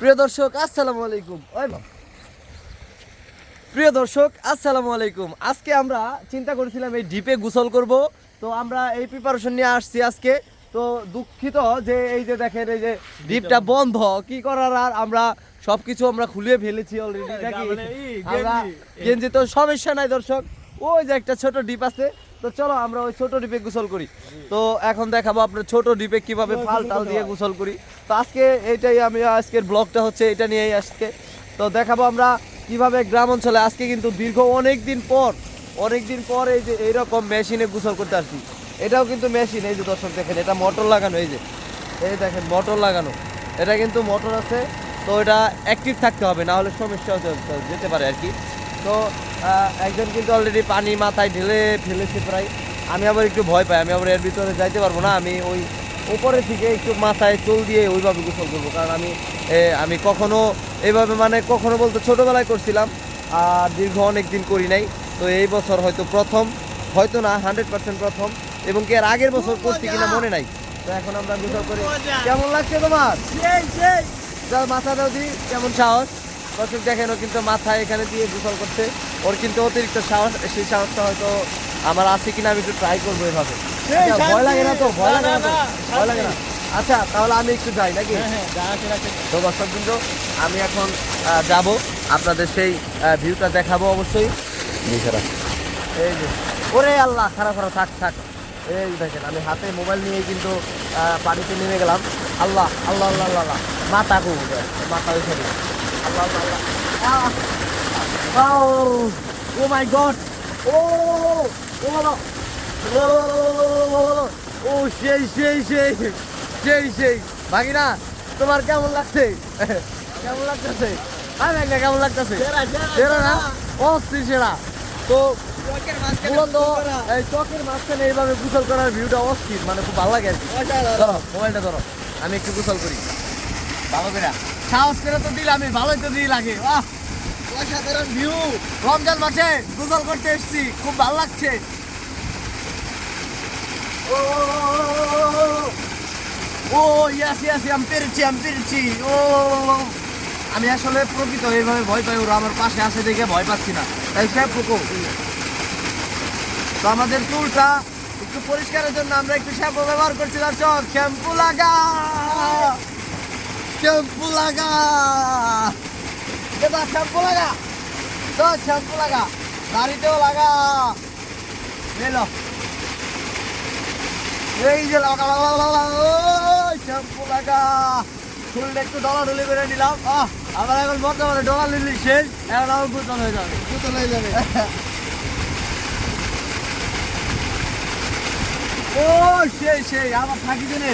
প্রিয় দর্শক আসসালামু আলাইকুম। প্রিয় দর্শক আসসালামু আলাইকুম। আজকে আমরা চিন্তা করেছিলাম এই ডিপে গোসল করব। তো আমরা এই প্রিপারেশন নিয়ে আসছি আজকে। তো দুঃখিত যে এই যে দেখেন এই যে ডিপটা বন্ধ কি করার আর আমরা সবকিছু আমরা খুলে ফেলেছি অলরেডি নাকি? আমরা। গেঞ্জি তো সমস্যা নাই দর্শক। ওই যে একটা ছোট ডিপ আছে তো চলো আমরা ওই ছোট ডিপে গোসল করি। তো এখন দেখাবো আপনার ছোট ডিপে কীভাবে ফাল টাল দিয়ে গোসল করি। তো আজকে এইটাই আমি আজকের ব্লগটা হচ্ছে, এটা নিয়েই আজকে। তো দেখাবো আমরা কীভাবে গ্রাম অঞ্চলে আজকে কিন্তু দীর্ঘ অনেক দিন পর অনেক দিন পর এই যে এইরকম মেশিনে গোসল করতে আসছি। এটাও কিন্তু মেশিন, এই যে দর্শক দেখেন, এটা মোটর লাগানো, এই যে। এই দেখেন, মোটর লাগানো। এটা কিন্তু মোটর আছে, তো এটা অ্যাক্টিভ থাকতে হবে, না হলে সমস্যা যেতে পারে আর কি। তো একজন কিন্তু অলরেডি পানি মাথায় ঢেলে ফেলেছে প্রায়। আমি আবার একটু ভয় পাই আমি আবার এর ভিতরে যাইতে পারব না। আমি ওই উপরে থেকে একটু মাথায় চুল দিয়ে ওইভাবে গোসল করব। কারণ আমি আমি কখনো এইভাবে মানে কখনো বলতে ছোটোবেলায় করছিলাম আর দীর্ঘ অনেক দিন করি নাই। তো এই বছর হয়তো প্রথম হয়তো না হান্ড্রেড পার্সেন্ট প্রথম এবং কি এর আগের বছর করছি কিনা মনে নাই। তো এখন আমরা গোসল করি। মজা। কেমন লাগছে তোমার? মাথা দাও দি কেমন সাহস? দর্শক দেখেন ও কিন্তু মাথায় এখানে দিয়ে গোসল করছে। ওর কিন্তু অতিরিক্ত সাহস সেই সাহসটা হয়তো আমার আছে কিনা আমি একটু ট্রাই করব এভাবে। আচ্ছা, ভয় লাগে না তো? ভয় লাগে না তো? ভয় লাগে না? আচ্ছা তাহলে আমি একটু যাই নাকি? হ্যাঁ হ্যাঁ তো দর্শক বিন্দু আমি এখন যাব। আপনাদের সেই ভিউটা দেখাবো অবশ্যই। এই যে ওরে আল্লাহ খারাপ খারাপ থাক থাক। এই দেখেন আমি হাতে মোবাইল নিয়ে কিন্তু আহ, পানিতে নেমে গেলাম। আল্লাহ আল্লাহ আল্লাহ আল্লাহ আল্লাহ। মাথা কো মাথা উঠে আল্লাহ আল্লাহ আল্লাহ ও মাই গড ও সেই সেই সেই সেই সেই ভাগিনা তোমার কেমন লাগছে? কেমন লাগতেছে? হ্যাঁ ভাগনা কেমন লাগতেছে? সেরা, না? সেরা। অস্থির সেরা। তো চকের মাঝখানে মূলত গোসল করা। এই চকের মাঝখানে এইভাবে গোসল করার ভিউটা অস্থির মানে খুব ভালো লাগে আর কি। ধরো মোবাইলটা ধরো। আমি একটু গোসল করি। ভালো করে সাহস করে তো আমি ভালোই তো দিয়ে লাগে অসাধারণ ভিউ রমজান মাসে গোসল করতে এসেছি খুব ভালো লাগছে ও ও ইয়াস ইয়াস আমি পেরেছি আমি পেরেছি ও আমি আসলে প্রকৃত এইভাবে ভয় পাই ওরা আমার পাশে আসে দেখে ভয় পাচ্ছি না তাই সাহেব পোকো তো আমাদের চুলটা একটু পরিষ্কারের জন্য আমরা একটু শ্যাম্পু ব্যবহার করছি দর্শক শ্যাম্পু লাগা শ্যাম্পু লাগা। এবার শ্যাম্পু লাগা। তো শ্যাম্পু লাগা। দাড়িতেও লাগা। এলো এই যে লাগা লাগা লাগা শ্যাম্পু লাগা। চুলটা একটু ডলা ডলি করে নিলাম। আহ আবার এখন বর্তমানে ডলা লিলি শেষ। এখন আমার গুতন হয়ে যাবে। গোসল হয়ে যাবে। ও সেই সেই আমার থাকি দিনে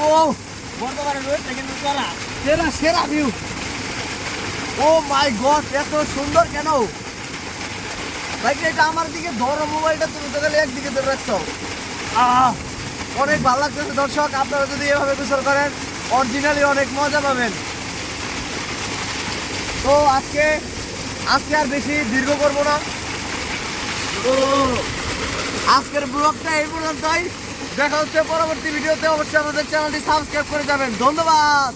ও বর্তমানে রয়েছে কিন্তু করা সেরা সেরা ভিউ ও মাই এত সুন্দর কেন? এটা আমার দিকে মোবাইলটা গেলে একদিকে অনেক ভালো লাগতেছে, দর্শক, আপনারা যদি এভাবে গোসল করেন অরিজিনালি অনেক মজা পাবেন। তো আজকে আজকে আর বেশি দীর্ঘ করব না। আজকের ব্লগটা এই পর্যন্তই। দেখা হচ্ছে পরবর্তী ভিডিওতে। অবশ্যই আমাদের চ্যানেলটি সাবস্ক্রাইব করে যাবেন। ধন্যবাদ!